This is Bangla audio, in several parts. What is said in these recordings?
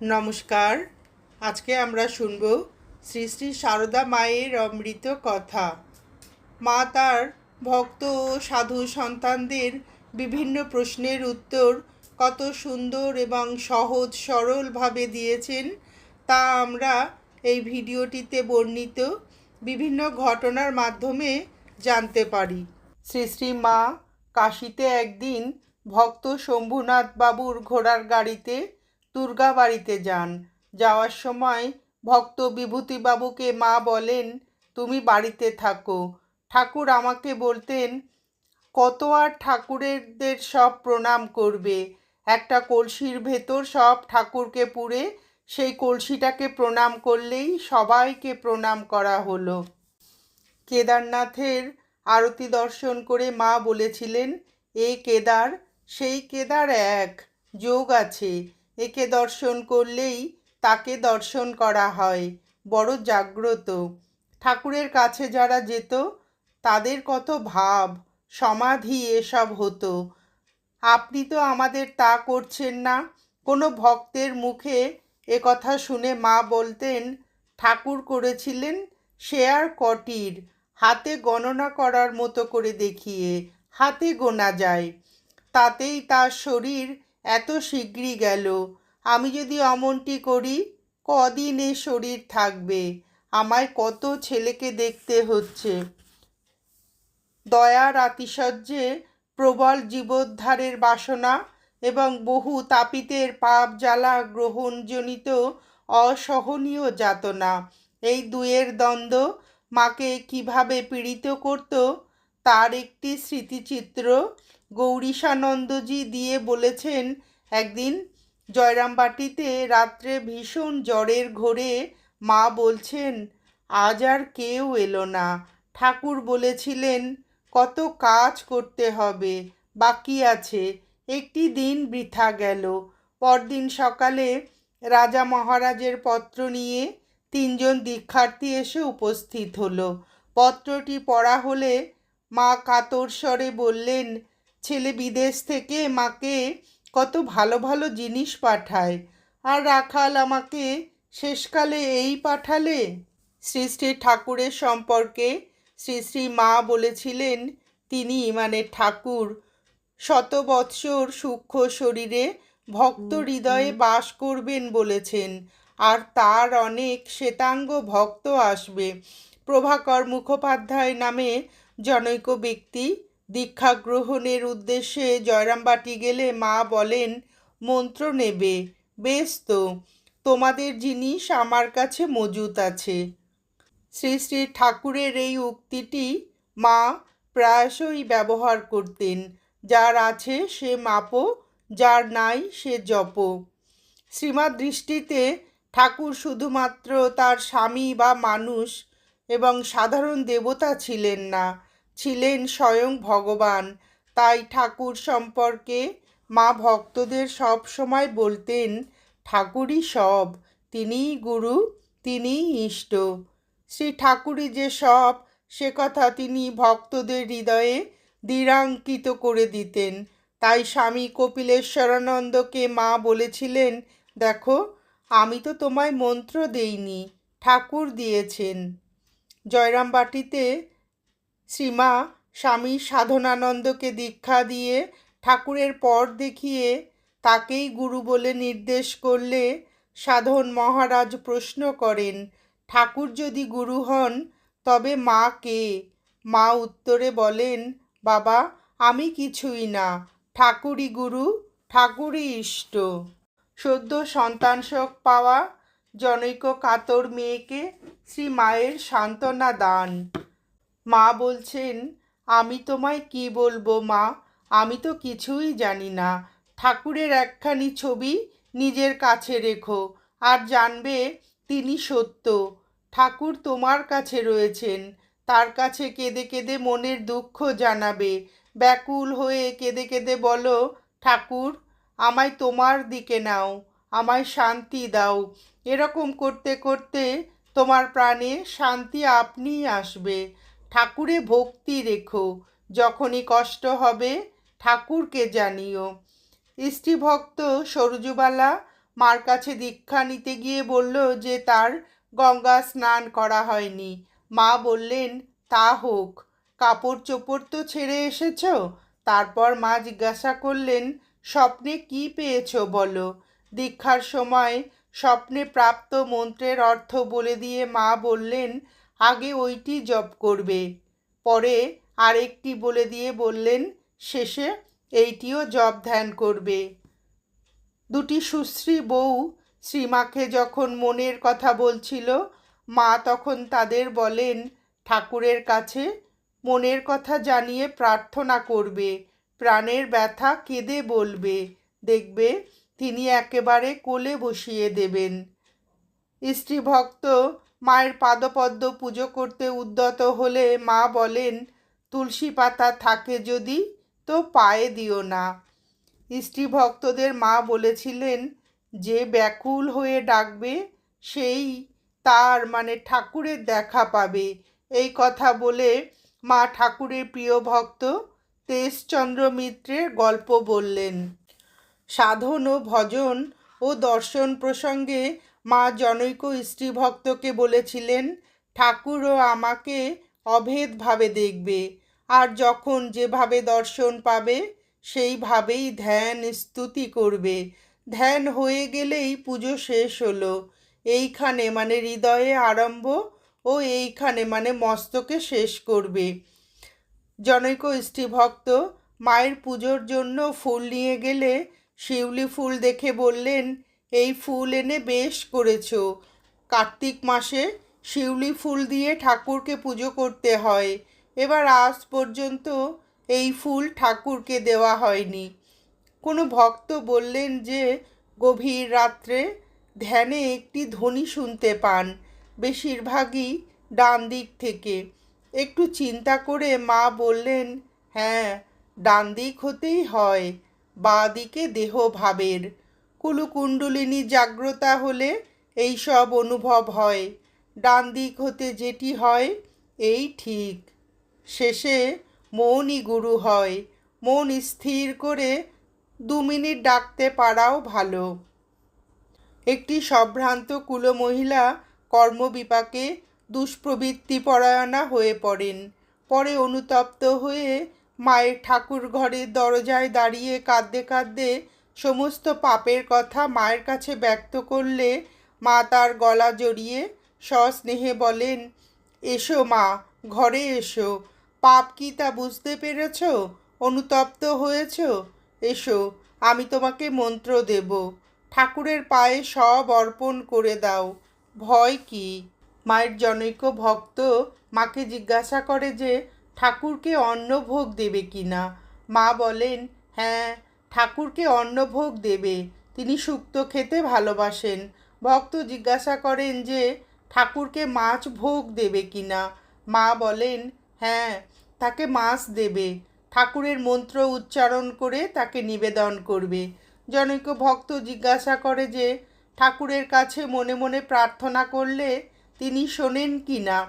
নমস্কার। আজকে আমরা শুনব শ্রী শ্রী সারদা মায়ের অমৃত কথা। মা তার ভক্ত ও সাধু সন্তানদের বিভিন্ন প্রশ্নের উত্তর কত সুন্দর এবং সহজ সরলভাবে দিয়েছেন তা আমরা এই ভিডিওটিতে বর্ণিত বিভিন্ন ঘটনার মাধ্যমে জানতে পারি। শ্রী শ্রী মা কাশিতে একদিন ভক্ত শম্ভুনাথ বাবুর ঘোড়ার গাড়িতে দুর্গা বাড়িতে যান। যাওয়ার সময় ভক্ত বিভূতিবাবুকে মা বলেন, তুমি বাড়িতে থাকো। ঠাকুর আমাকে বলতেন, কত আর ঠাকুরেরদের সব প্রণাম করবে। একটা কলসির ভেতর সব ঠাকুরকে পুড়ে সেই কলসিটাকে প্রণাম করলেই সবাইকে প্রণাম করা হলো। কেদারনাথের আরতি দর্শন করে মা বলেছিলেন, এ কেদার, সেই কেদার এক, যোগ আছে। একে দর্শন করলেই তাকে দর্শন করা হয়। বড় জাগ্রত। ঠাকুরের কাছে যারা যেত, তাদের কত ভাব, সমাধি এসব হতো। আপনি তো আমাদের তা করছেন না। কোনো ভক্তের মুখে এ কথা শুনে মা বলতেন, ঠাকুর করেছিলেন আর কটির। হাতে গণনা করার মতো করে দেখিয়ে, হাতে গোনা যায়। তাতেই তার শরীর এত শীঘ্রই গেল। আমি যদি অমনটি করি, কদিন এ শরীর থাকবে। আমায় কত ছেলেকে দেখতে হচ্ছে। দয়ার আতিশয্যে প্রবল জীবোদ্ধারের বাসনা এবং বহু তাপিতের পাপ জ্বালা গ্রহণজনিত অসহনীয় যাতনা। এই দুয়ের দ্বন্দ্ব মাকে কীভাবে পীড়িত করত, তার একটি স্মৃতিচিত্র গৌরীশানন্দজি দিয়ে বলেছেন, একদিন জয়রামবাটিতে রাত্রে ভীষণ জ্বরের ঘোরে মা বলছেন, আজ আর কেউ এলো না। ঠাকুর বলেছিলেন, কত কাজ করতে হবে, বাকি আছে, একটি দিন বৃথা গেল। পরদিন সকালে রাজা মহারাজের পত্র নিয়ে তিনজন দীক্ষার্থী এসে উপস্থিত হলো। পত্রটি পড়া হলে মা কাতর স্বরে বললেন ছেলে বিদেশ থেকে মাকে কত ভালো ভালো জিনিস পাঠায়। আর রাখাল আমাকে শেষকালে এই পাঠালে? শ্রী শ্রী ঠাকুরের সম্পর্কে শ্রী শ্রী মা বলেছিলেন তিনি মানে ঠাকুর শত বৎসর সূক্ষ্ম শরীরে ভক্ত হৃদয়ে বাস করবেন বলেছেন। আর তার অনেক শ্বেতাঙ্গ ভক্ত আসবে। প্রভাকর মুখোপাধ্যায় নামে জনৈক ব্যক্তি দীক্ষা গ্রহণের উদ্দেশ্যে জয়রামবাটি গেলে মা বলেন, মন্ত্র নেবে। বেশ তো, তোমাদের জিনিস আমার কাছে মজুত আছে। শ্রী শ্রী ঠাকুরের এই উক্তিটি মা প্রায়শই ব্যবহার করতেন। যার আছে সে মাপো, যার নাই সে জপ। শ্রীমার দৃষ্টিতে ঠাকুর শুধুমাত্র তার স্বামী বা মানুষ এবং সাধারণ দেবতা ছিলেন না। ছিলেন স্বয়ং ভগবান। তাই ঠাকুর সম্পর্কে মা ভক্তদের সব সময় বলতেন, ঠাকুরই সব, তিনিই গুরু, তিনিই ইষ্ট। শ্রী ঠাকুরই যে সব, সে কথা তিনি ভক্তদের হৃদয়ে দৃঢ়াঙ্কিত করে দিতেন। তাই স্বামী কপিলেশ্বরানন্দকে মা বলেছিলেন, দেখো, আমি তো তোমায় মন্ত্র দেইনি, ঠাকুর দিয়েছেন। জয়রামবাটিতে শ্রীমা স্বামী সাধনানন্দকে দীক্ষা দিয়ে ঠাকুরের পর দেখিয়ে তাকেই গুরু বলে নির্দেশ করলে সাধন মহারাজ প্রশ্ন করেন, ঠাকুর যদি গুরু হন, তবে মা কে? মা উত্তরে বলেন, বাবা, আমি কিছুই না, ঠাকুরই গুরু, ঠাকুরই ইষ্ট। সদ্য সন্তান শোক পাওয়া জনৈক কাতর মেয়েকে শ্রী মায়ের সান্ত্বনা দান। মা বলছেন, আমি তোমায় কি বলব মা? আমি তো কিছুই জানি না। ঠাকুরের একখানি ছবি নিজের কাছে রেখো, আর জানবে তিনি সত্য। ঠাকুর তোমার কাছে রয়েছেন। তার কাছে কেঁদে কেঁদে মনের দুঃখ জানাবে। ব্যাকুল হয়ে কেঁদে কেঁদে বলো, ঠাকুর, আমায় তোমার দিকে নাও, আমায় শান্তি দাও। এরকম করতে করতে তোমার প্রাণে শান্তি আপনিই আসবে। ঠাকুরে ভক্তি রেখো, যখনই কষ্ট হবে ঠাকুরকে জানিও। স্ত্রীভক্ত সরজুবালা মার কাছে দীক্ষা নিতে গিয়ে বলল যে তার গঙ্গা স্নান করা হয়নি। মা বললেন, তা হোক কাপড় চোপড় তো ছেড়ে এসেছ? তারপর মা জিজ্ঞাসা করলেন, স্বপ্নে কি পেয়েছ বলো? দীক্ষার সময় স্বপ্নে প্রাপ্ত মন্ত্রের অর্থ বলে দিয়ে মা বললেন আগে ওইটি জপ করবে। পরে আরেকটি বলে দিয়ে বললেন, শেষে এইটিও জপ ধ্যান করবে। দুটি সুশ্রী বউ শ্রীমাকে যখন মনের কথা বলছিল, মা তখন তাদের বলেন, ঠাকুরের কাছে মনের কথা জানিয়ে প্রার্থনা করবে। প্রাণের ব্যথা কেঁদে বলবে। দেখবে তিনি একেবারে কোলে বসিয়ে দেবেন। স্ত্রীভক্ত মায়ের পাদপদ্ম পুজো করতে উদ্যত হলে মা বলেন, তুলসী পাতা থাকে যদি, তো পায়ে দিও না। স্ত্রী ভক্তদের মা বলেছিলেন, যে ব্যাকুল হয়ে ডাকবে, সেই তার মানে ঠাকুরের দেখা পাবে। এই কথা বলে মা ঠাকুরের প্রিয় ভক্ত তেজচন্দ্র মিত্রের গল্প বললেন। সাধন ও ভজন ও দর্শন প্রসঙ্গে মা জনৈক স্ত্রী ভক্তকে বলেছিলেন ঠাকুরও আমাকে অভেদভাবে দেখবে, আর যখন যেভাবে দর্শন পাবে, সেইভাবেই ধ্যান স্তুতি করবে। ধ্যান হয়ে গেলেই পুজো শেষ হলো। এইখানে মানে হৃদয়ে আরম্ভ ও এইখানে মানে মস্তকে শেষ করবে। জনৈক স্ত্রীভক্ত মায়ের পুজোর জন্য ফুল নিয়ে গেলে শিউলি ফুল দেখে বললেন এই ফুল এনে বেশ করেছ। কার্তিক মাসে শিউলি ফুল দিয়ে ঠাকুরকে পুজো করতে হয়। এবার আজ পর্যন্ত এই ফুল ঠাকুরকে দেওয়া হয়নি। কোনো ভক্ত বললেন যে, গভীর রাত্রে ধ্যানে একটি ধ্বনি শুনতে পান, বেশিরভাগই ডান দিক থেকে। একটু চিন্তা করে মা বললেন হ্যাঁ ডান দিক হতেই হয়, বা দিকে দেহ ভাবের কুলুকুণ্ডলিনী জাগ্রতা হলে এই সব অনুভব হয়। ডান দিক হতে যেটি হয়, এই ঠিক। শেষে মনই গুরু হয়। মন স্থির করে দু মিনিট ডাকতে পারাও ভালো। একটি সম্ভ্রান্ত কুলমহিলা কর্মবিপাকে দুষ্প্রবৃত্তি পরায়ণা হয়ে পড়েন। পরে অনুতপ্ত হয়ে মায়ের ঠাকুর ঘরের দরজায় দাঁড়িয়ে কাঁদতে কাঁদতে সমস্ত পাপের কথা মায়ের কাছে ব্যক্ত করলে মা তার গলা জড়িয়ে সস্নেহে বলেন, এসো মা, ঘরে এসো। পাপ কি তা বুঝতে পেরেছ? অনুতপ্ত হয়েছ? এসো, আমি তোমাকে মন্ত্র দেব। ঠাকুরের পায়ে সব অর্পণ করে দাও। ভয় কি? মায়ের জনৈক ভক্ত মাকে জিজ্ঞাসা করে যে, ঠাকুরকে অন্নভোগ দেবে কি না? মা বলেন হ্যাঁ ঠাকুরকে অন্নভোগ দেবে। তিনি শুক্ত খেতে ভালোবাসেন। ভক্ত জিজ্ঞাসা করেন যে, ঠাকুরকে মাছ ভোগ দেবে কি না? মা বলেন হ্যাঁ তাকে মাছ দেবে। ঠাকুরের মন্ত্র উচ্চারণ করে তাকে নিবেদন করবে। জনৈক ভক্ত জিজ্ঞাসা করে যে, ঠাকুরের কাছে মনে মনে প্রার্থনা করলে তিনি শোনেন কি না?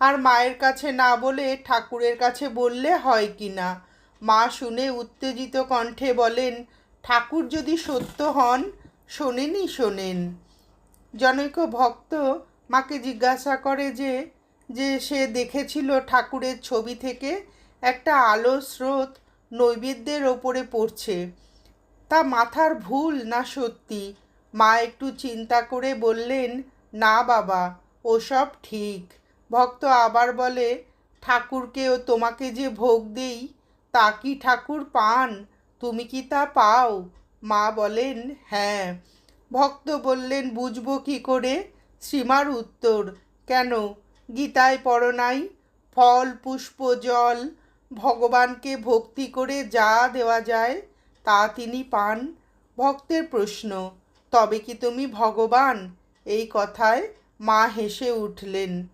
আর মায়ের কাছে না বলে ঠাকুরের কাছে বললে হয় কি না? মা শুনে উত্তেজিত কণ্ঠে বলেন, ঠাকুর যদি সত্য হন, শোনেনই শোনেন। জনৈক ভক্ত মাকে জিজ্ঞাসা করে যে যে সে দেখেছিল ঠাকুরের ছবি থেকে একটা আলো স্রোত নৈবেদ্যের ওপরে পড়ছে। তা মাথার ভুল না সত্যি? মা একটু চিন্তা করে বললেন, না বাবা ওসব ঠিক। ভক্ত আবার বলে, ঠাকুরকেও তোমাকে যে ভোগ দেই তা কি ঠাকুর পান? তুমি কি তা পাও? মা বলেন হ্যাঁ। ভক্ত বললেন, বুঝব কি করে? শ্রীমার উত্তর, কেন? গীতায় পড়ো নাই? ফল, পুষ্প, জল, ভগবানকে ভক্তি করে যা দেওয়া যায়, তা তিনি পান? ভক্তের প্রশ্ন, তবে কি তুমি ভগবান? এই কথায় মা হেসে উঠলেন।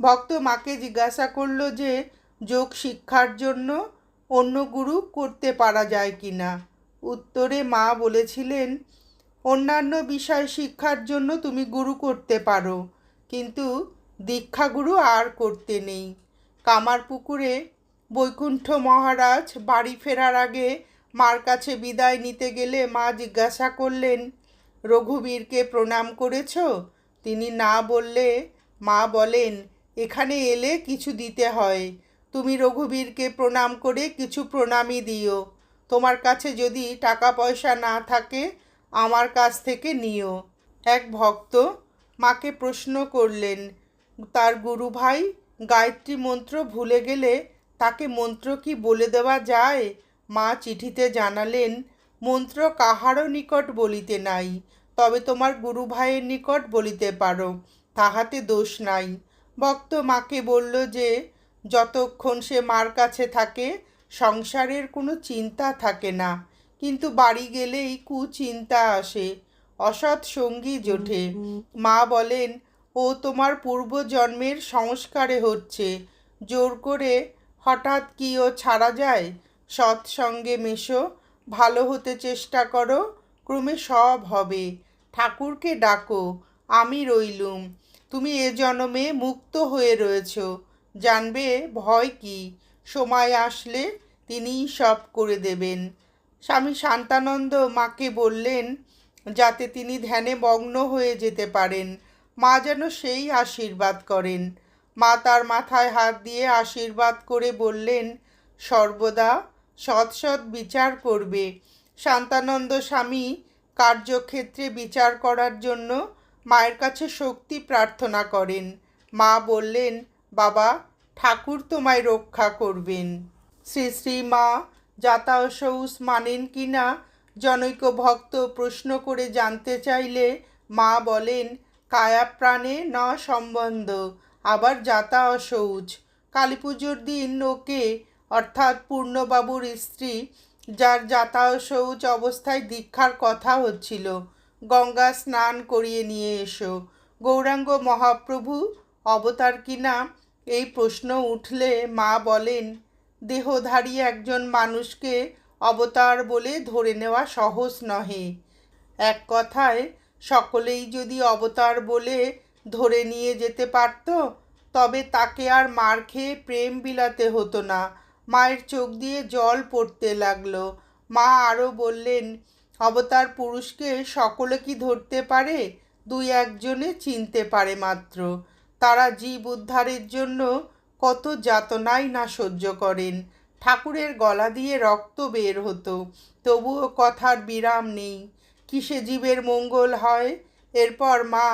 ভক্ত মাকে জিজ্ঞাসা করল যে, যোগ শিক্ষার জন্য অন্য গুরু করতে পারা যায় কি না? উত্তরে মা বলেছিলেন, অন্যান্য বিষয় শিক্ষার জন্য তুমি গুরু করতে পারো, কিন্তু দীক্ষাগুরু আর করতে নেই। কামারপুকুরে বৈকুণ্ঠ মহারাজ বাড়ি ফেরার আগে মার কাছে বিদায় নিতে গেলে মা জিজ্ঞাসা করলেন, রঘুবীরকে প্রণাম করেছ? তিনি না বললে মা বলেন, এখানে এলে কিছু দিতে হয়। তুমি রঘুবীরকে প্রণাম করে কিছু প্রণামই দিও। তোমার কাছে যদি টাকা পয়সা না থাকে, আমার কাছ থেকে নিও। এক ভক্ত মাকে প্রশ্ন করলেন, তার গুরু ভাই, গায়ত্রী মন্ত্র ভুলে গেলে তাকে মন্ত্র কি বলে দেওয়া যায়? মা চিঠিতে জানালেন, মন্ত্র কাহারও নিকট বলিতে নাই, তবে তোমার গুরু ভাইয়ের নিকট বলিতে পারো, তাহাতে দোষ নাই। ভক্ত মাকে বলল যে যতক্ষণ সে মার কাছে থাকে, সংসারের কোনো চিন্তা থাকে না। কিন্তু বাড়ি গেলেই কুচিন্তা আসে, অসৎ সঙ্গী জোটে। মা বলেন, ও তোমার পূর্বজন্মের সংস্কারে হচ্ছে। জোর করে হঠাৎ কি ও ছাড়া যায়? সৎসঙ্গে মেশো, ভালো হতে চেষ্টা করো, ক্রমে সব হবে। ঠাকুরকে ডাকো, আমি রইলুম। তুমি এ জন্মে মুক্ত হয়ে রয়েছ। জানবে ভয় কি? সময় আসলে তিনিই সব করে দেবেন। স্বামী শান্তানন্দ মাকে বললেন, যাতে তিনি ধ্যানে মগ্ন হয়ে যেতে পারেন, মা যেন সেই আশীর্বাদ করেন। মা তার মাথায় হাত দিয়ে আশীর্বাদ করে বললেন, সর্বদা সৎ সৎ বিচার করবে। শান্তানন্দ স্বামী কার্যক্ষেত্রে বিচার করার জন্য মায়ের কাছে শক্তি প্রার্থনা করেন। মা বললেন বাবা, ঠাকুর তোমায় রক্ষা করবেন। শ্রী শ্রী মা যাতায়াসৌস মানেন কি না? জনৈক ভক্ত প্রশ্ন করে জানতে চাইলে মা বলেন, কায়া প্রাণে ন সম্বন্ধ, আবার যাতা অশৌচ কালী পুজোর দিন ওকে, অর্থাৎ পূর্ণবাবুর স্ত্রী, যার যাতা শৌচ অবস্থায় দীক্ষার কথা হচ্ছিল, গঙ্গা স্নান করিয়ে নিয়ে এসো। গৌরাঙ্গ মহাপ্রভু, অবতার কিনা এই প্রশ্ন উঠলে মা বলেন দেহধারী একজন মানুষকে অবতার বলে ধরে নেওয়া সহজ নহে। এক কথায়, সকলেই যদি অবতার বলে ধরে নিয়ে যেতে পারত, তবে তাকে আর মার খেয়ে প্রেম বিলাতে হতো না। মায়ের চোখ দিয়ে জল পড়তে লাগল। মা আরও বললেন, অবতার পুরুষকে সকলে কি ধরতে পারে? দুই একজনে চিনতে পারে মাত্র। তারা জীব উদ্ধারের জন্য কত যাতনাই না সহ্য করেন। ঠাকুরের গলা দিয়ে রক্ত বের হতো, তবুও কথার বিরাম নেই। কিসে জীবের মঙ্গল হয়? এরপর মা,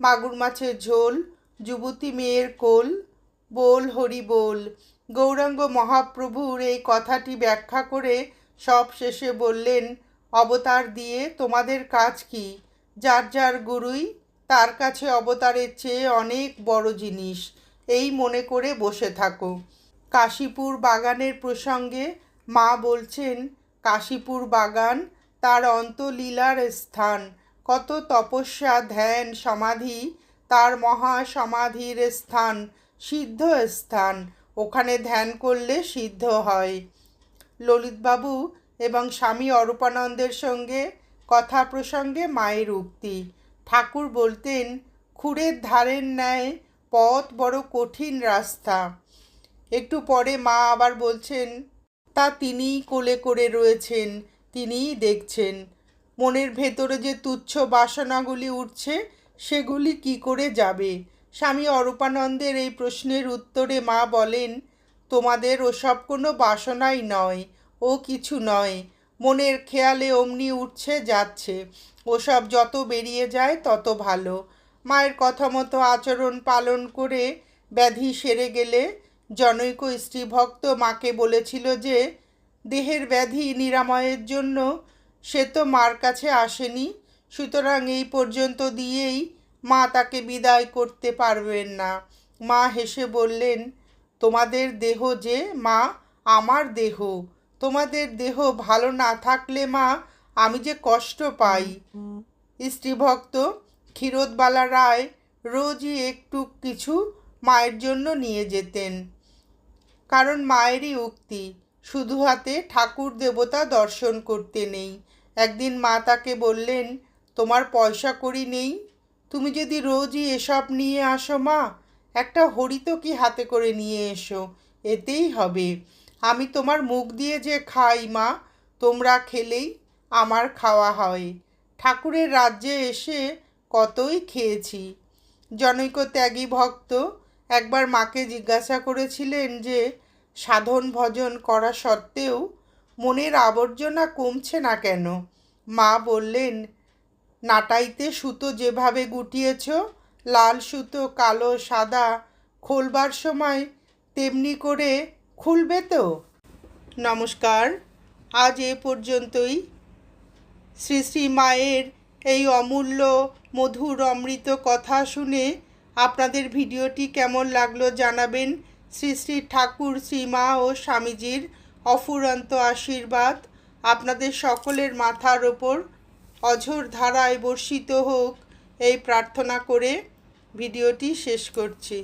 মাগুর মাছের ঝোল, যুবতী মেয়ের কোল, বোল হরি বল। গৌরাঙ্গ মহাপ্রভুর এই কথাটি ব্যাখ্যা করে সব শেষে বললেন, অবতার দিয়ে তোমাদের কাজ কি? যার যার গুরুই তার কাছে অবতারের চেয়ে অনেক বড় জিনিস। এই মনে করে বসে থাকো। কাশীপুর বাগানের প্রসঙ্গে মা বলছেন, কাশীপুর বাগান তার অন্তলীলার স্থান। কত তপস্যা, ধ্যান, সমাধি, তার মহা সমাধির স্থান, সিদ্ধ স্থান। ওখানে ধ্যান করলে সিদ্ধ হয়। ললিতবাবু এবং স্বামী অরূপানন্দের সঙ্গে কথা প্রসঙ্গে মায়ের উক্তি। ঠাকুর বলতেন, খুঁড়ের ধারের ন্যায় পথ বড় কঠিন রাস্তা। একটু পরে মা আবার বলছেন, তা তিনিই কোলে করে রয়েছেন, তিনিই দেখছেন। মনের ভেতরে যে তুচ্ছ বাসনাগুলি উঠছে, সেগুলি কি করে যাবে? স্বামী অরূপানন্দের এই প্রশ্নের উত্তরে মা বলেন, তোমাদের ওসব কোনো বাসনাই নয়, ও কিছু নয়। মনের খেয়ালে অমনি উঠছে, যাচ্ছে। ওসব যত বেরিয়ে যায়, তত ভালো। মায়ের কথা মতো আচরণ পালন করে ব্যাধি সেরে গেলে জনৈক স্ত্রীভক্ত মাকে বলেছিল যে, দেহের ব্যাধি নিরাময়ের জন্য সে তো মার কাছে আসেনি। সুতরাং এই পর্যন্ত দিয়েই মা তাকে বিদায় করতে পারবেন না। মা হেসে বললেন, তোমাদের দেহ যে, মা আমার দেহ। তোমাদের দেহ ভালো না থাকলে, মা, আমি যে কষ্ট পাই। স্ত্রীভক্ত ক্ষীরোদবালা রায় রোজই একটু কিছু মায়ের জন্য নিয়ে যেতেন। কারণ মায়েরই উক্তি, শুধু হাতে ঠাকুর দেবতা দর্শন করতে নেই। একদিন মা তাকে বললেন, তোমার পয়সা করি নেই? তুমি যদি রোজই এসব নিয়ে আসো, মা, একটা হরিত কি হাতে করে নিয়ে এসো? এতেই হবে। আমি তোমার মুখ দিয়ে যে খাই, মা, তোমরা খেলেই আমার খাওয়া হয়। ঠাকুরের রাজ্যে এসে কতই খেয়েছি। জনৈক ত্যাগী ভক্ত একবার মাকে জিজ্ঞাসা করেছিলেন যে, সাধন ভজন করা সত্ত্বেও মনের আবর্জনা কমছে না কেন? মা বললেন, নাটাইতে সুতো যেভাবে গুটিয়েছ, লাল সুতো, কালো, সাদা, খোলবার সময় তেমনি করে খুলবে তো? নমস্কার। আজ এ পর্যন্তই। শ্রী শ্রী মায়ের এই অমূল্য, মধুর, অমৃত কথা শুনে আপনাদের ভিডিওটি কেমন লাগল জানাবেন শ্রী শ্রী ঠাকুর শ্রীমা ও স্বামীজির অফুরন্ত আশীর্বাদ। আপনাদের সকলের মাথার ওপর অঝোর ধারায় বর্ষিত হোক এই প্রার্থনা করে ভিডিওটি শেষ করছি।